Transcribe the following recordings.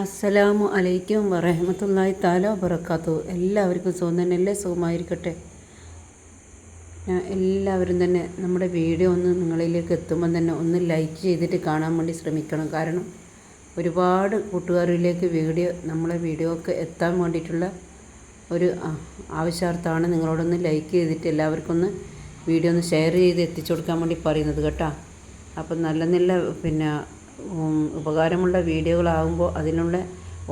അസ്സലാമു അലൈക്കും വറഹമത്തല്ലാഹി താല വബറക്കാത്തു എല്ലാവർക്കും സുഖം തന്നെ അല്ലേ? സുഖമായിരിക്കട്ടെ. ഞാൻ എല്ലാവരും തന്നെ നമ്മുടെ വീഡിയോ ഒന്ന് നിങ്ങളിലേക്ക് എത്തുമ്പം തന്നെ ഒന്ന് ലൈക്ക് ചെയ്തിട്ട് കാണാൻ വേണ്ടി ശ്രമിക്കണം. കാരണം ഒരുപാട് കൂട്ടുകാരിലേക്ക് വീഡിയോ നമ്മളെ വീഡിയോ ഒക്കെ എത്താൻ വേണ്ടിയിട്ടുള്ള ഒരു ആവശ്യാർത്ഥമാണ് നിങ്ങളോടൊന്ന് ലൈക്ക് ചെയ്തിട്ട് എല്ലാവർക്കും ഒന്ന് വീഡിയോ ഒന്ന് ഷെയർ ചെയ്ത് എത്തിച്ചു കൊടുക്കാൻ വേണ്ടി പറയുന്നത് കേട്ടോ. അപ്പം നല്ല നല്ല പിന്നെ ഉപകാരമുള്ള വീഡിയോകളാകുമ്പോൾ അതിനുള്ള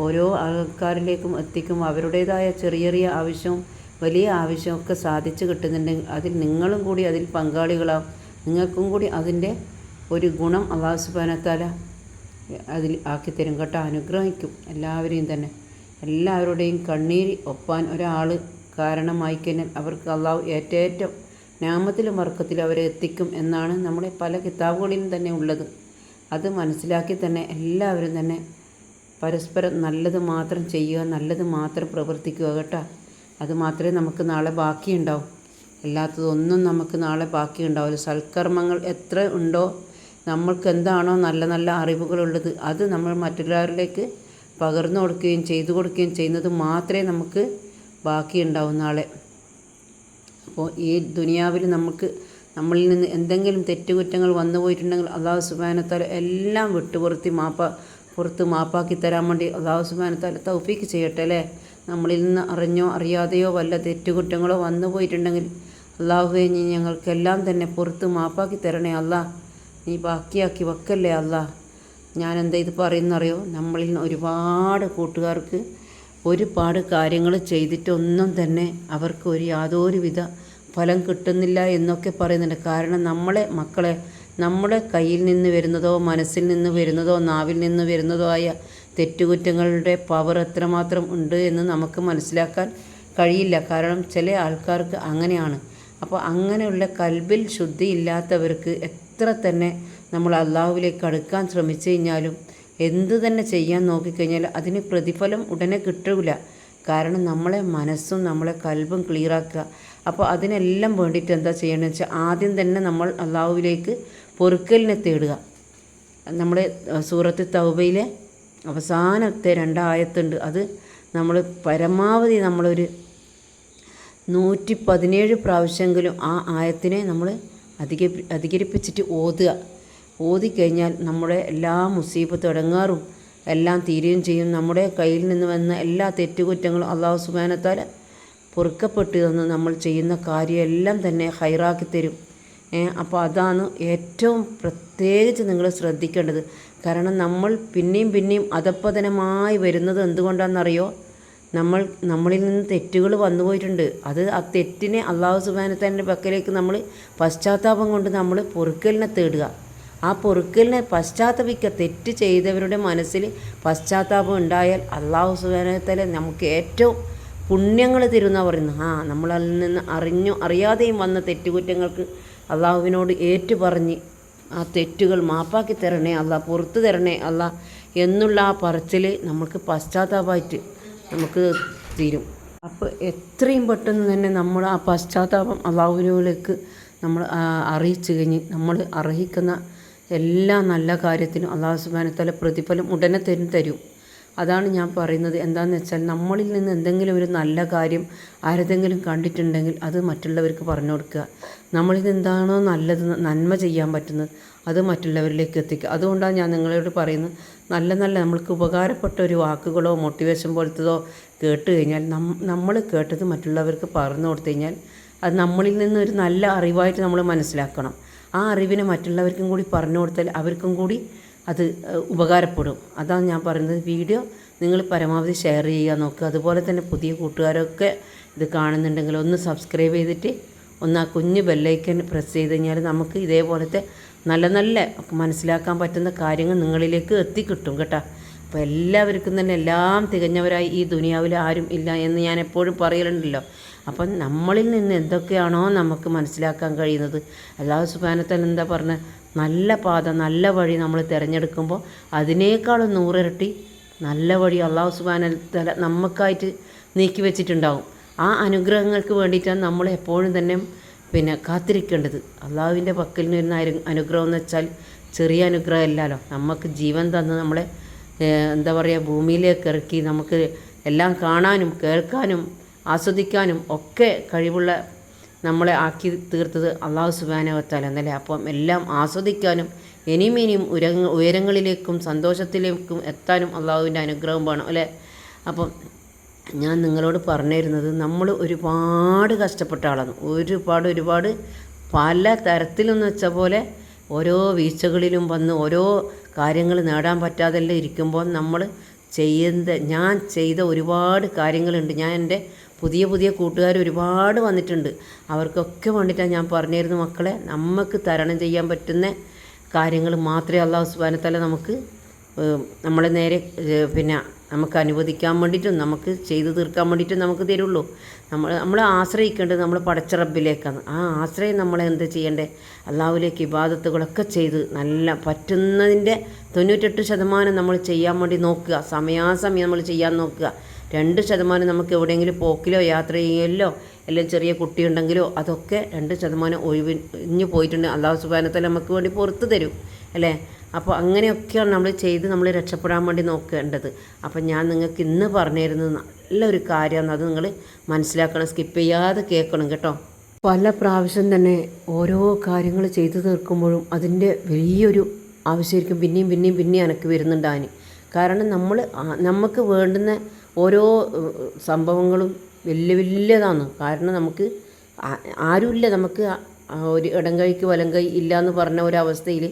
ഓരോ ആൾക്കാരിലേക്കും എത്തിക്കും. അവരുടേതായ ചെറിയ ചെറിയ ആവശ്യവും വലിയ ആവശ്യമൊക്കെ സാധിച്ചു കിട്ടുന്നുണ്ടെങ്കിൽ അതിൽ നിങ്ങളും കൂടി അതിൽ പങ്കാളികളാവും. നിങ്ങൾക്കും കൂടി അതിന്റെ ഒരു ഗുണം അള്ളാഹു സുബാനത്താല അതിൽ ആക്കിത്തരും കേട്ടോ. അനുഗ്രഹിക്കും എല്ലാവരെയും തന്നെ. എല്ലാവരുടെയും കണ്ണീര് ഒപ്പാൻ ഒരാൾ കാരണമായി കഴിഞ്ഞാൽ അവർക്ക് അള്ളാഹു ഏറ്റേറ്റം നാമത്തിലും വർക്കത്തിലും അവരെ എത്തിക്കും എന്നാണ് നമ്മുടെ പല കിതാബുകളിലും തന്നെ ഉള്ളത്. അത് മനസ്സിലാക്കി തന്നെ എല്ലാവരും തന്നെ പരസ്പരം നല്ലത് മാത്രം ചെയ്യുക നല്ലത് മാത്രം പ്രവർത്തിക്കുക കേട്ടോ. അത് മാത്രമേ നമുക്ക് നാളെ ബാക്കിയുണ്ടാവും. അല്ലാത്തതൊന്നും നമുക്ക് നാളെ ബാക്കിയുണ്ടാവില്ല. സൽക്കർമ്മങ്ങൾ എത്ര ഉണ്ടോ നമ്മൾക്ക് എന്താണോ നല്ല നല്ല അറിവുകളുള്ളത് അത് നമ്മൾ മറ്റുള്ളവരിലേക്ക് പകർന്നു കൊടുക്കുകയും ചെയ്തു കൊടുക്കുകയും ചെയ്യുന്നത് മാത്രമേ നമുക്ക് ബാക്കിയുണ്ടാവും നാളെ. അപ്പോൾ ഈ ദുനിയാവിൽ നമുക്ക് നമ്മളിൽ നിന്ന് എന്തെങ്കിലും തെറ്റുകുറ്റങ്ങൾ വന്നു പോയിട്ടുണ്ടെങ്കിൽ അള്ളാഹു സുബാനത്താൽ എല്ലാം വിട്ടുപുറത്തി മാപ്പ പുറത്ത് മാപ്പാക്കി തരാൻ വേണ്ടി അള്ളാഹു സുബാനത്താൽ തൗഫീക്ക് ചെയ്യട്ടെ അല്ലേ? നമ്മളിൽ നിന്ന് അറിഞ്ഞോ അറിയാതെയോ വല്ല തെറ്റുകുറ്റങ്ങളോ വന്നു പോയിട്ടുണ്ടെങ്കിൽ അള്ളാഹുവെ നീ ഞങ്ങൾക്കെല്ലാം തന്നെ പുറത്ത് മാപ്പാക്കി തരണേ അല്ലാ നീ ബാക്കിയാക്കി വെക്കല്ലേ അല്ലാ ഞാൻ എന്താ ഇത് പറയുന്നറിയോ? നമ്മളിൽ നിന്ന് ഒരുപാട് കൂട്ടുകാർക്ക് ഒരുപാട് കാര്യങ്ങൾ ചെയ്തിട്ടൊന്നും തന്നെ അവർക്ക് ഒരു യാതൊരുവിധ ഫലം കിട്ടുന്നില്ല എന്നൊക്കെ പറയുന്നുണ്ട്. കാരണം നമ്മളെ മക്കളെ നമ്മുടെ കയ്യിൽ നിന്ന് വരുന്നതോ മനസ്സിൽ നിന്ന് വരുന്നതോ നാവിൽ നിന്ന് വരുന്നതോ ആയ തെറ്റുകുറ്റങ്ങളുടെ പവർ എത്രമാത്രം ഉണ്ട് എന്ന് നമുക്ക് മനസ്സിലാക്കാൻ കഴിയില്ല. കാരണം ചില ആൾക്കാർക്ക് അങ്ങനെയാണ്. അപ്പോൾ അങ്ങനെയുള്ള കൽബിൽ ശുദ്ധി ഇല്ലാത്തവർക്ക് എത്ര തന്നെ നമ്മൾ അള്ളാഹുവിലേക്ക് അടുക്കാൻ ശ്രമിച്ചു കഴിഞ്ഞാലും എന്ത് തന്നെ ചെയ്യാൻ നോക്കിക്കഴിഞ്ഞാൽ അതിന് പ്രതിഫലം ഉടനെ കിട്ടില്ല കാരണം നമ്മളെ മനസ്സും നമ്മളെ കൽബും ക്ലിയറാക്കുക അപ്പോൾ അതിനെല്ലാം വേണ്ടിയിട്ട് എന്താ ചെയ്യണമെന്ന് വെച്ചാൽ ആദ്യം തന്നെ നമ്മൾ അള്ളാഹുവിലേക്ക് പൊറുക്കലിനെ തേടുക. നമ്മുടെ സൂറത്ത് തൗബയിലെ അവസാനത്തെ രണ്ടായത്തുണ്ട്. അത് നമ്മൾ പരമാവധി നമ്മളൊരു നൂറ്റി പതിനേഴ് പ്രാവശ്യമെങ്കിലും ആ ആയത്തിനെ നമ്മൾ അധിക അധികരിപ്പിച്ചിട്ട് ഓതുക. ഓതിക്കഴിഞ്ഞാൽ നമ്മുടെ എല്ലാ മുസീബത്തും ഇടങ്ങാറും എല്ലാം തീരുകയും ചെയ്യും. നമ്മുടെ കയ്യിൽ നിന്ന് വന്ന എല്ലാ തെറ്റുകുറ്റങ്ങളും അള്ളാഹു സുബാനത്താൽ പൊറുക്കപ്പെട്ടു തന്ന് നമ്മൾ ചെയ്യുന്ന കാര്യമെല്ലാം തന്നെ ഹൈറാക്കി തരും. അപ്പോൾ അതാണ് ഏറ്റവും പ്രത്യേകിച്ച് നിങ്ങൾ ശ്രദ്ധിക്കേണ്ടത്. കാരണം നമ്മൾ പിന്നെയും പിന്നെയും അധപ്പതനമായി വരുന്നത് എന്തുകൊണ്ടാണെന്നറിയോ? നമ്മൾ നമ്മളിൽ നിന്ന് തെറ്റുകൾ വന്നു പോയിട്ടുണ്ട്. അത് ആ തെറ്റിനെ അള്ളാഹു സുബാനത്താന്റെ പക്കലേക്ക് നമ്മൾ പശ്ചാത്താപം കൊണ്ട് നമ്മൾ പൊറുക്കലിനെ തേടുക. ആ പൊറുക്കലിനെ പശ്ചാത്തപിക്കുക തെറ്റ് ചെയ്തവരുടെ മനസ്സിൽ പശ്ചാത്താപം ഉണ്ടായാൽ അള്ളാഹു സുബാനത്തല നമുക്ക് ഏറ്റവും പുണ്യങ്ങൾ തരുന്ന പറയുന്നു. ആ നമ്മളിൽ നിന്ന് അറിഞ്ഞു അറിയാതെയും വന്ന തെറ്റുകുറ്റങ്ങൾക്ക് അള്ളാഹുവിനോട് ഏറ്റു പറഞ്ഞ് ആ തെറ്റുകൾ മാപ്പാക്കി തരണേ അല്ല പുറത്തു തരണേ അല്ല എന്നുള്ള ആ പറച്ചിൽ നമുക്ക് പശ്ചാത്താപമായിട്ട് നമുക്ക് തീരും. അപ്പോൾ എത്രയും പെട്ടെന്ന് തന്നെ നമ്മൾ ആ പശ്ചാത്താപം അള്ളാഹുവിനോലേക്ക് നമ്മൾ അറിയിച്ചു കഴിഞ്ഞ് നമ്മൾ അർഹിക്കുന്ന എല്ലാ നല്ല കാര്യത്തിനും അള്ളാഹു സുബാനത്തല പ്രതിഫലം ഉടനെ തരും തരും. അതാണ് ഞാൻ പറയുന്നത്. എന്താണെന്ന് വെച്ചാൽ നമ്മളിൽ നിന്ന് എന്തെങ്കിലും ഒരു നല്ല കാര്യം ആരെതെങ്കിലും കണ്ടിട്ടുണ്ടെങ്കിൽ അത് മറ്റുള്ളവർക്ക് പറഞ്ഞു കൊടുക്കുക. നമ്മളിൽ നിന്ന് എന്താണോ നല്ലത് നന്മ ചെയ്യാൻ പറ്റുന്നത് അത് മറ്റുള്ളവരിലേക്ക് എത്തിക്കുക. അതുകൊണ്ടാണ് ഞാൻ നിങ്ങളോട് പറയുന്നത് നല്ല നല്ല നമ്മൾക്ക് ഉപകാരപ്പെട്ട ഒരു വാക്കുകളോ മോട്ടിവേഷൻ പോലത്തതോ കേട്ട് കഴിഞ്ഞാൽ നമ്മൾ കേട്ടത് മറ്റുള്ളവർക്ക് പറഞ്ഞു കൊടുത്തു കഴിഞ്ഞാൽ അത് നമ്മളിൽ നിന്ന് ഒരു നല്ല അറിവായിട്ട് നമ്മൾ മനസ്സിലാക്കണം. ആ അറിവിനെ മറ്റുള്ളവർക്കും കൂടി പറഞ്ഞു കൊടുത്താൽ അവർക്കും കൂടി അത് ഉപകാരപ്പെടും. അതാണ് ഞാൻ പറയുന്നത് വീഡിയോ. നിങ്ങൾ പരമാവധി ഷെയർ ചെയ്യുക നോക്കുക. അതുപോലെ തന്നെ പുതിയ കൂട്ടുകാരൊക്കെ ഇത് കാണുന്നുണ്ടെങ്കിൽ ഒന്ന് സബ്സ്ക്രൈബ് ചെയ്തിട്ട് ഒന്ന് ആ കുഞ്ഞ് ബെല്ലൈക്കൻ പ്രസ് ചെയ്ത് കഴിഞ്ഞാൽ നമുക്ക് ഇതേപോലത്തെ നല്ല നല്ല മനസ്സിലാക്കാൻ പറ്റുന്ന കാര്യങ്ങൾ നിങ്ങളിലേക്ക് എത്തിക്കിട്ടും കേട്ടോ. അപ്പോൾ എല്ലാവർക്കും തന്നെ എല്ലാം തികഞ്ഞവരായി ഈ ദുനിയാവിൽ ആരും ഇല്ല എന്ന് ഞാൻ എപ്പോഴും പറയലുണ്ടല്ലോ. അപ്പം നമ്മളിൽ നിന്ന് എന്തൊക്കെയാണോ നമുക്ക് മനസ്സിലാക്കാൻ കഴിയുന്നത്. അല്ലാഹു സുബാനത്തൻ എന്താ പറഞ്ഞ? നല്ല പാത നല്ല വഴി നമ്മൾ തിരഞ്ഞെടുക്കുമ്പോൾ അതിനേക്കാളും നൂറിരട്ടി നല്ല വഴി അള്ളാഹു സുബാനത്തല നമുക്കായിട്ട് നീക്കി വെച്ചിട്ടുണ്ടാകും ആ അനുഗ്രഹങ്ങൾക്ക് വേണ്ടിയിട്ടാണ് നമ്മൾ എപ്പോഴും തന്നെ പിന്നെ കാത്തിരിക്കേണ്ടത്. അള്ളാഹുവിന്റെ പക്കൽ നിന്ന് വരുന്ന അനുഗ്രഹം എന്ന് വെച്ചാൽ ചെറിയ അനുഗ്രഹമല്ലല്ലോ. നമുക്ക് ജീവൻ തന്ന് നമ്മളെ എന്താ പറയുക ഭൂമിയിലേക്ക് ഇറക്കി നമുക്ക് എല്ലാം കാണാനും കേൾക്കാനും ആസ്വദിക്കാനും ഒക്കെ കഴിവുള്ള നമ്മളെ ആക്കി തീർത്തത് അള്ളാഹു സുബാനവത്താല എന്നല്ലേ? അപ്പം എല്ലാം ആസ്വദിക്കാനും ഇനിയും ഇനിയും ഉയരങ്ങ ഉയരങ്ങളിലേക്കും സന്തോഷത്തിലേക്കും എത്താനും അള്ളാഹുവിന്റെ അനുഗ്രഹം വേണം അല്ലേ? അപ്പം ഞാൻ നിങ്ങളോട് പറഞ്ഞിരുന്നത് നമ്മൾ ഒരുപാട് കഷ്ടപ്പെട്ട ആളാണ്. ഒരുപാട് ഒരുപാട് പല തരത്തിലെന്ന് വെച്ച പോലെ ഓരോ വീഴ്ചകളിലും വന്ന് ഓരോ കാര്യങ്ങൾ നേടാൻ പറ്റാതെല്ലാം ഇരിക്കുമ്പോൾ നമ്മൾ ചെയ്യുന്ന ഞാൻ ചെയ്ത ഒരുപാട് കാര്യങ്ങളുണ്ട്. ഞാൻ എന്റെ പുതിയ പുതിയ കൂട്ടുകാർ ഒരുപാട് വന്നിട്ടുണ്ട്. അവർക്കൊക്കെ വേണ്ടിയിട്ടാണ് ഞാൻ പറഞ്ഞിരുന്നു മക്കളെ. നമുക്ക് തരണം ചെയ്യാൻ പറ്റുന്ന കാര്യങ്ങൾ മാത്രമേ അള്ളാഹു സുബാനത്തല നമുക്ക് നമ്മളെ നേരെ പിന്നെ നമുക്ക് അനുവദിക്കാൻ വേണ്ടിയിട്ടും നമുക്ക് ചെയ്തു തീർക്കാൻ വേണ്ടിയിട്ടും നമുക്ക് തരുള്ളൂ. നമ്മൾ നമ്മൾ ആശ്രയിക്കേണ്ടത് നമ്മൾ പടച്ച റബ്ബിലേക്കാണ് ആ ആശ്രയം നമ്മൾ എന്ത് ചെയ്യണ്ടേ? അള്ളാഹുലേക്ക് ഇബാദത്തുകളൊക്കെ ചെയ്ത് നല്ല പറ്റുന്നതിന്റെ തൊണ്ണൂറ്റെട്ട് ശതമാനം നമ്മൾ ചെയ്യാൻ വേണ്ടി നോക്കുക. സമയാസമയം നമ്മൾ ചെയ്യാൻ നോക്കുക. രണ്ട് ശതമാനം നമുക്ക് എവിടെയെങ്കിലും പോക്കിലോ യാത്ര ചെയ്യലോ അല്ലെങ്കിൽ ചെറിയ കുട്ടിയുണ്ടെങ്കിലോ അതൊക്കെ രണ്ട് ശതമാനം ഒഴിവിഞ്ഞ് പോയിട്ടുണ്ട്. അള്ളാഹു സുബാനത്തല്ല നമുക്ക് വേണ്ടി പുറത്ത് തരും. അല്ലേ? അപ്പോൾ അങ്ങനെയൊക്കെയാണ് നമ്മൾ ചെയ്ത് നമ്മൾ രക്ഷപ്പെടാൻ വേണ്ടി നോക്കേണ്ടത്. അപ്പം ഞാൻ നിങ്ങൾക്ക് ഇന്ന് പറഞ്ഞിരുന്നത് നല്ലൊരു കാര്യമാണ്. അത് നിങ്ങൾ മനസ്സിലാക്കണം സ്കിപ്പ് ചെയ്യാതെ കേൾക്കണം കേട്ടോ. പല പ്രാവശ്യം തന്നെ ഓരോ കാര്യങ്ങൾ ചെയ്തു തീർക്കുമ്പോഴും അതിന്റെ വലിയൊരു ആവശ്യമായിരിക്കും. പിന്നെയും പിന്നെയും പിന്നെയും എനിക്ക് അതിന് കാരണം നമ്മൾ നമുക്ക് വേണ്ടുന്ന ഓരോ സംഭവങ്ങളും വലിയ വലിയതാണ്. കാരണം നമുക്ക് ആരുമില്ല. നമുക്ക് ഒരു ഇടം കൈക്ക് വലം കൈ ഇല്ല എന്ന് പറഞ്ഞ ഒരവസ്ഥയിൽ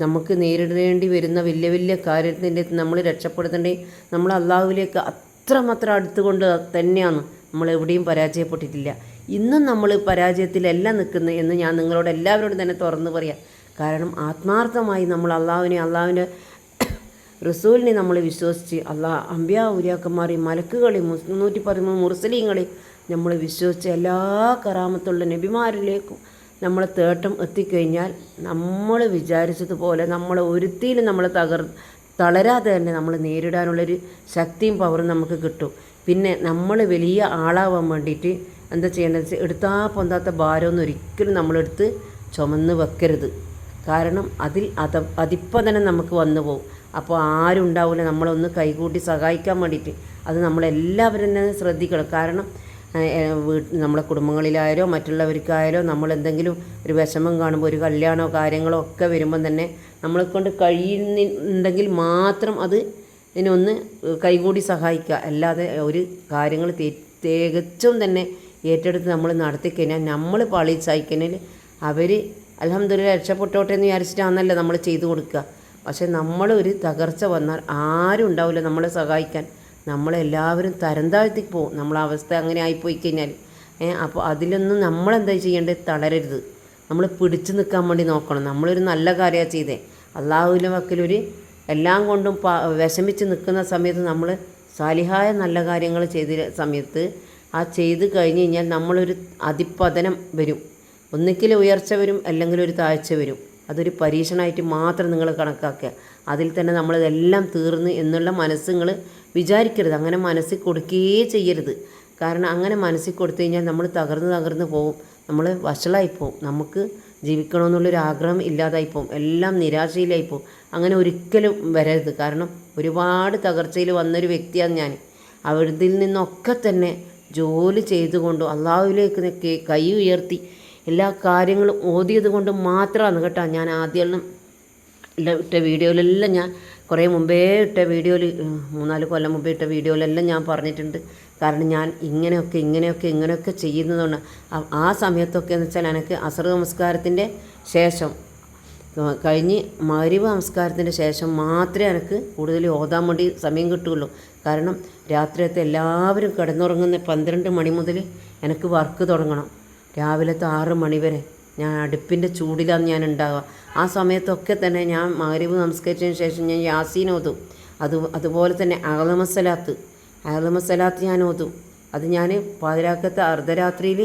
നമുക്ക് നേരിടേണ്ടി വരുന്ന വലിയ വലിയ കാര്യത്തിന്റെ നമ്മൾ രക്ഷപ്പെടുത്തേണ്ടി നമ്മൾ അള്ളാഹുവിലേക്ക് അത്രമാത്രം അടുത്തുകൊണ്ട് തന്നെയാണ് നമ്മൾ എവിടെയും പരാജയപ്പെട്ടിട്ടില്ല. ഇന്നും നമ്മൾ പരാജയത്തിലല്ല നിൽക്കുന്നത് എന്ന് ഞാൻ നിങ്ങളോട് എല്ലാവരോടും തന്നെ തുറന്നു പറയാം. കാരണം ആത്മാർത്ഥമായി നമ്മൾ അള്ളാഹുവിനെ അള്ളാഹുവിന്റെ റസൂലിനെ നമ്മൾ വിശ്വസിച്ച് അള്ളാഹ് അമ്പ്യ ഉര്യാക്കന്മാരെയും മലക്കുകളെയും മുന്നൂറ്റി പതിമൂന്ന് മുർസലീങ്ങളെയും നമ്മൾ വിശ്വസിച്ച് എല്ലാ കറാമത്തുള്ള നബിമാരിലേക്കും നമ്മൾ തേട്ടം എത്തിക്കഴിഞ്ഞാൽ നമ്മൾ വിചാരിച്ചതുപോലെ നമ്മൾ ഒരുത്തിയിലും നമ്മൾ തകർ തളരാതെ തന്നെ നമ്മൾ നേരിടാനുള്ളൊരു ശക്തിയും പവറും നമുക്ക് കിട്ടും. പിന്നെ നമ്മൾ വലിയ ആളാവാൻ വേണ്ടിയിട്ട് എന്താ ചെയ്യേണ്ടത് വെച്ചാൽ എടുത്താ പൊന്താത്ത ഭാരമൊന്നും ഒരിക്കലും നമ്മളെടുത്ത് ചുമന്ന് വെക്കരുത്. കാരണം അതിൽ അത അതിപ്പം തന്നെ നമുക്ക് വന്നു പോകും അപ്പോൾ ആരും ഉണ്ടാവില്ല നമ്മളൊന്ന് കൈകൂട്ടി സഹായിക്കാൻ വേണ്ടിയിട്ട്. അത് നമ്മളെല്ലാവരും തന്നെ ശ്രദ്ധിക്കണം. കാരണം നമ്മുടെ കുടുംബങ്ങളിലായാലോ മറ്റുള്ളവർക്കായാലോ നമ്മൾ എന്തെങ്കിലും ഒരു വിഷമം കാണുമ്പോൾ ഒരു കല്യാണമോ കാര്യങ്ങളോ ഒക്കെ വരുമ്പം തന്നെ നമ്മളെ കൊണ്ട് കഴിയുന്നുണ്ടെങ്കിൽ മാത്രം അത് ഇതിനൊന്ന് കൈകൂടി സഹായിക്കുക. അല്ലാതെ ഒരു കാര്യങ്ങൾ തികച്ചും തന്നെ ഏറ്റെടുത്ത് നമ്മൾ നടത്തിക്കഴിഞ്ഞാൽ നമ്മൾ പാളി സഹിക്കുന്നതിൽ അവർ അലഹമ്മദില്ല രക്ഷപ്പെട്ടോട്ടെ എന്ന് വിചാരിച്ചിട്ടാണല്ലോ നമ്മൾ ചെയ്തു കൊടുക്കുക. പക്ഷെ നമ്മൾ ഒരു തകർച്ച വന്നാൽ ആരും ഉണ്ടാവില്ല നമ്മളെ സഹായിക്കാൻ. നമ്മളെല്ലാവരും തരം താഴ്ത്തി പോകും നമ്മളെ അവസ്ഥ അങ്ങനെ ആയിപ്പോയി കഴിഞ്ഞാൽ അപ്പോൾ അതിലൊന്നും നമ്മളെന്താ ചെയ്യേണ്ടത് തളരരുത്. നമ്മൾ പിടിച്ചു നിൽക്കാൻ വേണ്ടി നോക്കണം. നമ്മളൊരു നല്ല കാര്യമാണ് ചെയ്തേ. അള്ളാഹുവിന്റെ വക്കിലൊരു എല്ലാം കൊണ്ടും വിഷമിച്ച് നിൽക്കുന്ന സമയത്ത് നമ്മൾ സാലിഹായ നല്ല കാര്യങ്ങൾ ചെയ്ത സമയത്ത് ആ ചെയ്ത് കഴിഞ്ഞ് കഴിഞ്ഞാൽ നമ്മളൊരു അതിപ്പതനം വരും. ഒന്നിക്കിൽ ഉയർച്ച വരും അല്ലെങ്കിൽ ഒരു താഴ്ച വരും. അതൊരു പരീക്ഷണമായിട്ട് മാത്രം നിങ്ങൾ കണക്കാക്കുക. അതിൽ തന്നെ നമ്മളിതെല്ലാം തീർന്ന് എന്നുള്ള മനസ്സ് നിങ്ങൾ വിചാരിക്കരുത്. അങ്ങനെ മനസ്സിൽ കൊടുക്കുകയേ ചെയ്യരുത്. കാരണം അങ്ങനെ മനസ്സിൽ കൊടുത്തു കഴിഞ്ഞാൽ നമ്മൾ തകർന്ന് തകർന്ന് പോവും. നമ്മൾ വഷളായി പോകും നമുക്ക് ജീവിക്കണമെന്നുള്ളൊരു ആഗ്രഹം ഇല്ലാതായി പോകും എല്ലാം നിരാശയിലായി പോകും അങ്ങനെ ഒരിക്കലും വരരുത്. കാരണം ഒരുപാട് തകർച്ചയിൽ വന്നൊരു വ്യക്തിയാണ് ഞാൻ. അവിടുത്തിൽ നിന്നൊക്കെ തന്നെ ജോലി ചെയ്തുകൊണ്ടും അള്ളാഹുവിലേക്ക് കൈ ഉയർത്തി എല്ലാ കാര്യങ്ങളും ഓതിയത് കൊണ്ട് മാത്രമാണ് കേട്ടോ ഞാൻ ആദ്യം ഇട്ട വീഡിയോയിലെല്ലാം ഞാൻ കുറേ മുമ്പേ ഇട്ട വീഡിയോയിൽ മൂന്നാൽ കൊല്ലം മുമ്പേ ഇട്ട വീഡിയോയിലെല്ലാം ഞാൻ പറഞ്ഞിട്ടുണ്ട്. കാരണം ഞാൻ ഇങ്ങനെയൊക്കെ ഇങ്ങനെയൊക്കെ ഇങ്ങനെയൊക്കെ ചെയ്യുന്നതുകൊണ്ട് ആ- സമയത്തൊക്കെ എന്ന് വെച്ചാൽ എനിക്ക് അസർ നമസ്കാരത്തിന്റെ ശേഷം കഴിഞ്ഞ് മരിവ് നമസ്കാരത്തിന്റെ ശേഷം മാത്രമേ എനിക്ക് കൂടുതൽ ഓതാൻ വേണ്ടി സമയം കിട്ടുകയുള്ളൂ. കാരണം രാത്രിയത്തെ എല്ലാവരും കിടന്നുറങ്ങുന്ന പന്ത്രണ്ട് മണി മുതൽ എനിക്ക് വർക്ക് തുടങ്ങണം. രാവിലത്തെ ആറ് മണി വരെ. ഞാൻ അടുപ്പിന്റെ ചൂടിലാണ് ഞാൻ ഉണ്ടാവുക. ആ സമയത്തൊക്കെ തന്നെ ഞാൻ മകരീവ് നമസ്കരിച്ചതിന് ശേഷം ഞാൻ യാസീൻ ഓതും. അത് അതുപോലെ തന്നെ അഹലമസലാത്ത് അഹലമസലാത്ത് ഞാൻ ഓതും. അത് ഞാൻ പാതിരാക്കത്തെ അർദ്ധരാത്രിയിൽ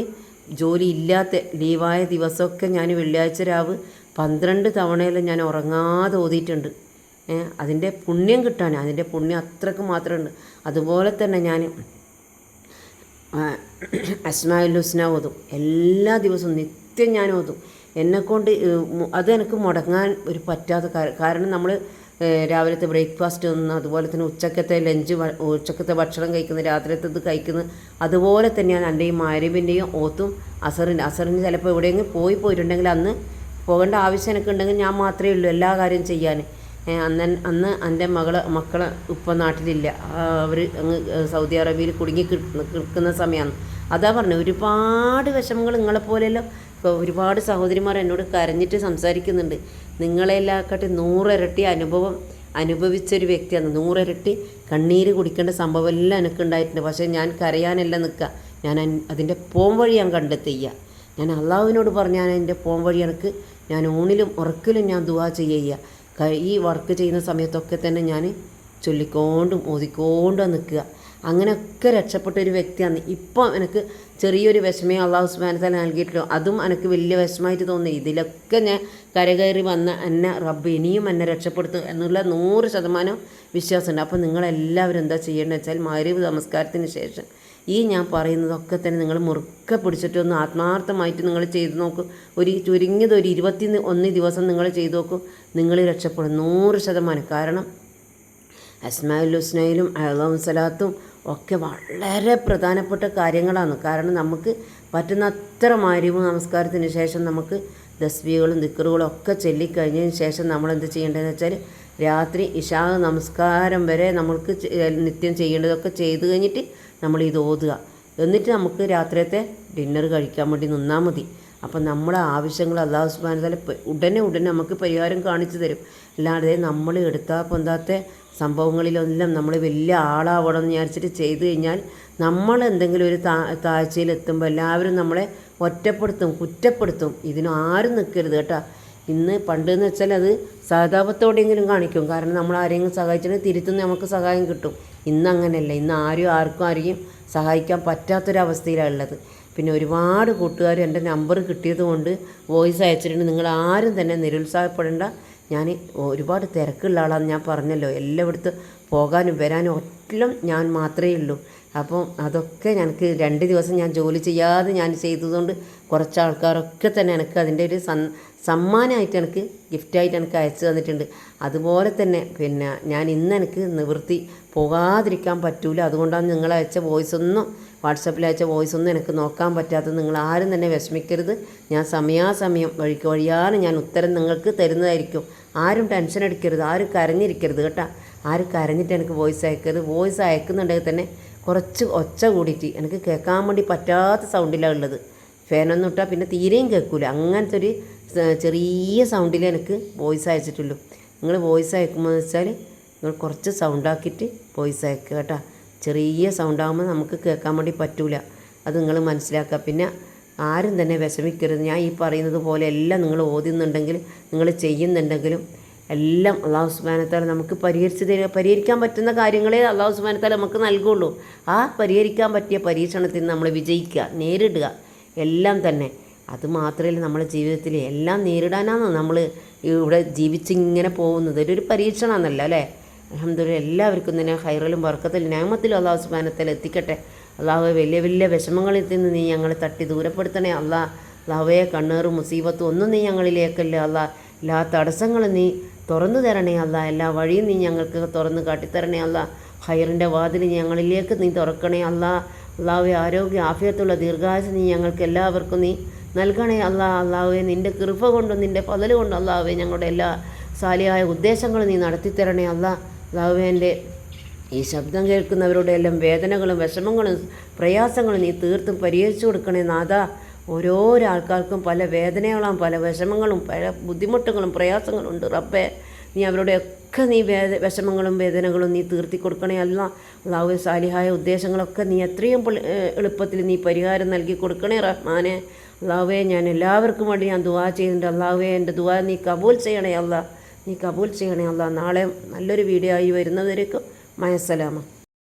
ജോലി ഇല്ലാത്ത ലീവായ ദിവസമൊക്കെ ഞാൻ വെള്ളിയാഴ്ച രാവ് പന്ത്രണ്ട് തവണയെല്ലാം ഞാൻ ഉറങ്ങാതെ ഓതിയിട്ടുണ്ട്. അതിന്റെ പുണ്യം കിട്ടാൻ അതിന്റെ പുണ്യം അത്രയ്ക്ക് മാത്രമുണ്ട്. അതുപോലെ തന്നെ ഞാൻ അസ്മായുൽ ഹുസ്ന ഓതും. എല്ലാ ദിവസവും നിത്യം ഞാൻ ഓതും. എന്നെക്കൊണ്ട് അത് എനിക്ക് മുടങ്ങാൻ ഒരു പറ്റാത്ത കാര- കാരണം നമ്മൾ രാവിലത്തെ ബ്രേക്ക്ഫാസ്റ്റ് ഒന്ന് അതുപോലെ തന്നെ ഉച്ചക്കത്തെ ലഞ്ച് ഉച്ചക്കത്തെ ഭക്ഷണം കഴിക്കുന്നത് രാത്രിയത്തത് കഴിക്കുന്നത് അതുപോലെ തന്നെയാണ് എന്റെയും മാരിബിന്റെയും ഓത്തും അസറിന്റെ അസറിന് ചിലപ്പോൾ എവിടെയെങ്കിലും പോയി പോയിട്ടുണ്ടെങ്കിൽ അന്ന് പോകേണ്ട ആവശ്യം എനിക്ക് ഉണ്ടെങ്കിൽ ഞാൻ മാത്രമേ ഉള്ളൂ എല്ലാ കാര്യം ചെയ്യാൻ. അന്ന് അന്ന് എന്റെ മകൾ മക്കളെ ഇപ്പം നാട്ടിലില്ല. അവർ അങ്ങ് സൗദി അറേബ്യയിൽ കുടുങ്ങി കിടക്കുന്ന സമയമാണ്. അതാ പറഞ്ഞു ഒരുപാട് വിഷമങ്ങൾ നിങ്ങളെപ്പോലെയല്ലോ ഇപ്പോൾ ഒരുപാട് സഹോദരിമാർ എന്നോട് കരഞ്ഞിട്ട് സംസാരിക്കുന്നുണ്ട്. നിങ്ങളെല്ലാക്കാട്ടി നൂറിരട്ടി അനുഭവം അനുഭവിച്ചൊരു വ്യക്തിയാണ്. നൂറിരട്ടി കണ്ണീര് കുടിക്കേണ്ട സംഭവം എല്ലാം എനിക്കുണ്ടായിട്ടുണ്ട്. പക്ഷേ ഞാൻ കരയാനല്ല നിൽക്കുക ഞാൻ അതിന്റെ പോം വഴി ഞാൻ കണ്ടെത്തിയ. ഞാൻ അള്ളാഹുവിനോട് പറഞ്ഞാൽ എന്റെ പോം വഴി എനിക്ക് ഞാൻ ഊണിലും ഉറക്കിലും ഞാൻ ദുവാ ചെയ്യുക ഈ വർക്ക് ചെയ്യുന്ന സമയത്തൊക്കെ തന്നെ ഞാൻ ചൊല്ലിക്കോണ്ടും ഓതിക്കോണ്ടും നിൽക്കുക അങ്ങനെയൊക്കെ രക്ഷപ്പെട്ട ഒരു വ്യക്തിയാണ്. ഇപ്പം എനിക്ക് ചെറിയൊരു വിഷമേ അള്ളാഹു സുബാനത്താൽ നൽകിയിട്ടുള്ളൂ. അതും എനിക്ക് വലിയ വിഷമമായിട്ട് തോന്നി ഇതിലൊക്കെ ഞാൻ കരകയറി വന്ന എന്നെ റബ്ബ് ഇനിയും എന്നെ രക്ഷപ്പെടുത്തും എന്നുള്ള നൂറ് ശതമാനം വിശ്വാസമുണ്ട്. അപ്പോൾ നിങ്ങളെല്ലാവരും എന്താ ചെയ്യേണ്ടത് വെച്ചാൽ മാരീവ് നമസ്കാരത്തിന് ശേഷം ഈ ഞാൻ പറയുന്നതൊക്കെ തന്നെ നിങ്ങൾ മുറുക്കെ പിടിച്ചിട്ടൊന്ന് ആത്മാർത്ഥമായിട്ട് നിങ്ങൾ ചെയ്തു നോക്കും. ഒരു ചുരുങ്ങിയത് ഒരു ഇരുപത്തി ഒന്ന് ദിവസം നിങ്ങൾ ചെയ്തു നോക്കും. നിങ്ങൾ രക്ഷപ്പെടും നൂറ് ശതമാനം. കാരണം അസ്മാഉൽ ഹുസ്നയിലും അലം സലാത്തും ഒക്കെ വളരെ പ്രധാനപ്പെട്ട കാര്യങ്ങളാണ്. കാരണം നമുക്ക് പറ്റുന്ന അത്ര മാര്യവും നമസ്കാരത്തിന് ശേഷം നമുക്ക് ദസ്വികളും ദിക്കറുകളും ഒക്കെ ചൊല്ലിക്കഴിഞ്ഞതിന് ശേഷം നമ്മൾ എന്ത് ചെയ്യേണ്ടതെന്ന് വെച്ചാൽ രാത്രി ഇഷാ നമസ്കാരം വരെ നമ്മൾക്ക് നിത്യം ചെയ്യേണ്ടതൊക്കെ ചെയ്തു കഴിഞ്ഞിട്ട് നമ്മൾ ഇത് ഓതുക. എന്നിട്ട് നമുക്ക് രാത്രിയത്തെ ഡിന്നർ കഴിക്കാൻ വേണ്ടി നിന്നാൽ മതി. അപ്പം നമ്മുടെ ആവശ്യങ്ങൾ അള്ളാഹു സുബാന തല ഉടനെ ഉടനെ നമുക്ക് പരിഹാരം കാണിച്ചു തരും. അല്ലാതെ നമ്മൾ എടുത്താൽ പൊന്താത്ത സംഭവങ്ങളിലെല്ലാം നമ്മൾ വലിയ ആളാവണം എന്ന് വിചാരിച്ചിട്ട് ചെയ്തു കഴിഞ്ഞാൽ നമ്മൾ എന്തെങ്കിലും ഒരു താ താഴ്ചയിലെത്തുമ്പോൾ എല്ലാവരും നമ്മളെ ഒറ്റപ്പെടുത്തും കുറ്റപ്പെടുത്തും. ഇതിനും ആരും നിൽക്കരുത് കേട്ടോ. ഇന്ന് പണ്ട് എന്ന് വെച്ചാൽ അത് സഹതാപത്തോടെയെങ്കിലും കാണിക്കും. കാരണം നമ്മൾ ആരെങ്കിലും സഹായിച്ചിട്ടുണ്ടെങ്കിൽ തിരുത്തുന്ന നമുക്ക് സഹായം കിട്ടും. ഇന്ന് അങ്ങനെയല്ല. ഇന്ന് ആരും ആർക്കും ആരെയും സഹായിക്കാൻ പറ്റാത്തൊരവസ്ഥയിലാണ് ഉള്ളത്. പിന്നെ ഒരുപാട് കൂട്ടുകാർ എന്റെ നമ്പർ കിട്ടിയത് കൊണ്ട് വോയിസ് അയച്ചിട്ടുണ്ട്. നിങ്ങൾ ആരും തന്നെ നിരുത്സാഹപ്പെടേണ്ട ഞാൻ ഒരുപാട് തിരക്കുള്ള ആളാണെന്ന് ഞാൻ പറഞ്ഞല്ലോ. എല്ലായിടത്തും പോകാനും വരാനും ഒറ്റം ഞാൻ മാത്രമേ ഉള്ളൂ. അപ്പം അതൊക്കെ എനിക്ക് രണ്ട് ദിവസം ഞാൻ ജോലി ചെയ്യാതെ ഞാൻ ചെയ്തതുകൊണ്ട് കുറച്ച് ആൾക്കാരൊക്കെ തന്നെ എനിക്ക് അതിന്റെ ഒരു സൻ സമ്മാനമായിട്ട് എനിക്ക് ഗിഫ്റ്റായിട്ട് എനിക്ക് അയച്ചു തന്നിട്ടുണ്ട്. അതുപോലെ തന്നെ പിന്നെ ഞാൻ ഇന്ന് എനിക്ക് നിവൃത്തി പോകാതിരിക്കാൻ പറ്റൂല. അതുകൊണ്ടാണ് നിങ്ങൾ അയച്ച വോയിസ് ഒന്നും വാട്സപ്പിൽ അയച്ച വോയിസ് ഒന്നും എനിക്ക് നോക്കാൻ പറ്റാത്തത്. നിങ്ങൾ ആരും തന്നെ വിഷമിക്കരുത്. ഞാൻ സമയാസമയം വഴിക്ക് വഴിയാണ് ഞാൻ ഉത്തരം നിങ്ങൾക്ക് തരുന്നതായിരിക്കും. ആരും ടെൻഷൻ എടുക്കരുത് ആരും കരഞ്ഞിരിക്കരുത് കേട്ടോ. ആരും കരഞ്ഞിട്ട് എനിക്ക് വോയിസ് അയക്കരുത്. വോയിസ് അയക്കുന്നുണ്ടെങ്കിൽ തന്നെ കുറച്ച് ഒച്ച കൂടിയിട്ട് എനിക്ക് കേൾക്കാൻ വേണ്ടി പറ്റാത്ത സൗണ്ടിലാണ് ഉള്ളത്. ഫാനൊന്നും ഇട്ടാൽ പിന്നെ തീരെയും കേൾക്കില്ല അങ്ങനത്തെ ഒരു ചെറിയ സൗണ്ടിൽ എനിക്ക് വോയിസ് അയച്ചിട്ടുള്ളൂ. നിങ്ങൾ വോയിസ് അയക്കുമ്പോൾ വെച്ചാൽ നിങ്ങൾ കുറച്ച് സൗണ്ടാക്കിയിട്ട് വോയിസ് അയക്കുക കേട്ടോ. ചെറിയ സൗണ്ടാകുമ്പോൾ നമുക്ക് കേൾക്കാൻ വേണ്ടി പറ്റൂല. അത് നിങ്ങൾ മനസ്സിലാക്കുക. പിന്നെ ആരും തന്നെ വിഷമിക്കരുത്. ഞാൻ ഈ പറയുന്നത് പോലെ എല്ലാം നിങ്ങൾ ഓതുന്നുണ്ടെങ്കിൽ നിങ്ങൾ ചെയ്യുന്നുണ്ടെങ്കിലും എല്ലാം അള്ളാഹു സുബാനത്താൽ നമുക്ക് പരിഹരിച്ച് തരിക പരിഹരിക്കാൻ പറ്റുന്ന കാര്യങ്ങളെ അള്ളാഹു സുബാനത്താൽ നമുക്ക് നൽകുള്ളൂ. ആ പരിഹരിക്കാൻ പറ്റിയ പരീക്ഷണത്തിൽ നമ്മൾ വിജയിക്കുക നേരിടുക എല്ലാം തന്നെ. അത് മാത്രമല്ല നമ്മുടെ ജീവിതത്തിൽ എല്ലാം നേരിടാനാണ് നമ്മൾ ഇവിടെ ജീവിച്ചിങ്ങനെ പോകുന്നത്. ഒരു പരീക്ഷണമെന്നല്ല അല്ലേ? അലഹമ്മദില്ല എല്ലാവർക്കും തന്നെ ഹൈറലും വർക്കത്തിലും ഞാമത്തിലും അള്ളാഹു സുബാനത്താൽ എത്തിക്കട്ടെ. അള്ളാഹു വലിയ വലിയ വിഷമങ്ങളിൽ നിന്ന് നീ ഞങ്ങളെ തട്ടി ദൂരപ്പെടുത്തണേ അല്ല. അള്ളാഹുവേ കണ്ണേറും മുസീബത്തും ഒന്നും നീ ഞങ്ങളിലേക്കല്ലേ അല്ല. എല്ലാ തടസ്സങ്ങളും നീ തുറന്നു തരണേ അല്ല. എല്ലാ വഴിയും നീ ഞങ്ങൾക്ക് തുറന്ന് കാട്ടിത്തരണേ അല്ല. ഹൈറിന്റെ വാതിൽ ഞങ്ങളിലേക്ക് നീ തുറക്കണേ അല്ല. അള്ളാഹുവെ ആരോഗ്യ ആഫിയത്തുള്ള ദീർഘായുസ് നീ ഞങ്ങൾക്ക് എല്ലാവർക്കും നീ നൽകണേ അല്ല. അള്ളാഹുവെ നിന്റെ കൃപ കൊണ്ടും നിന്റെ പതൽ കൊണ്ടും അള്ളാഹുവെ ഞങ്ങളുടെ എല്ലാ സാലിയായ ഉദ്ദേശങ്ങളും നീ നടത്തിത്തരണേ അല്ല. അള്ളാഹുവെ എന്റെ ഈ ശബ്ദം കേൾക്കുന്നവരുടെ എല്ലാം വേദനകളും വിഷമങ്ങളും പ്രയാസങ്ങളും നീ തീർത്തും പരിഹരിച്ചു കൊടുക്കണേ നാഥ. ഓരോരോ ആൾക്കാർക്കും പല വേദനകളും പല വിഷമങ്ങളും പല ബുദ്ധിമുട്ടുകളും പ്രയാസങ്ങളും ഉണ്ട് റബ്ബേ. നീ അവരുടെയൊക്കെ നീ വേദ വിഷമങ്ങളും വേദനകളും നീ തീർത്തി കൊടുക്കണേ അല്ല. അള്ളാഹു സാലിഹായ ഉദ്ദേശങ്ങളൊക്കെ നീ എത്രയും എളുപ്പത്തിൽ നീ പരിഹാരം നൽകി കൊടുക്കണേ റഹ്മാനെ. അള്ളാഹുവെ ഞാൻ എല്ലാവർക്കും വേണ്ടി ഞാൻ ദുവാ ചെയ്യുന്നുണ്ട്. അള്ളാഹുവെ എന്റെ ദുവാ നീ കബൂൽ ചെയ്യണേ അല്ല. നീ കബൂൽ ചെയ്യണേ അല്ല. നാളെ നല്ലൊരു വീഡിയോ ആയി വരുന്നവരേക്കും مع السلامة.